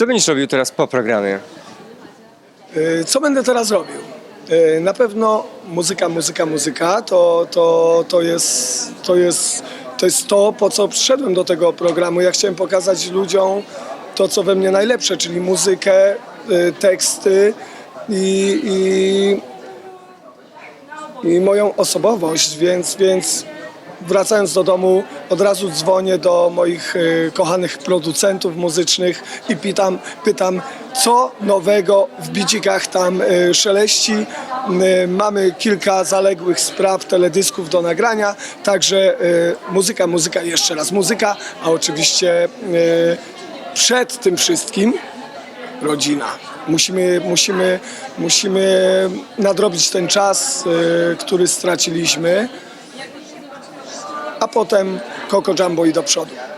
Co będziesz robił teraz po programie? Y, Co będę teraz robił? Y, Na pewno muzyka, muzyka, muzyka to, to, to, jest, to, jest, to jest to, po co przyszedłem do tego programu. Ja chciałem pokazać ludziom to, co we mnie najlepsze, czyli muzykę, y, teksty i, i, i moją osobowość, więc, więc wracając do domu od razu dzwonię do moich y, kochanych producentów muzycznych i pytam, pytam co nowego w bicikach tam y, szeleści. Y, mamy kilka zaległych spraw, teledysków do nagrania, także muzyka, muzyka, jeszcze raz muzyka, a oczywiście przed tym wszystkim rodzina. Musimy, musimy, musimy nadrobić ten czas, który straciliśmy a potem Coco Jumbo i do przodu.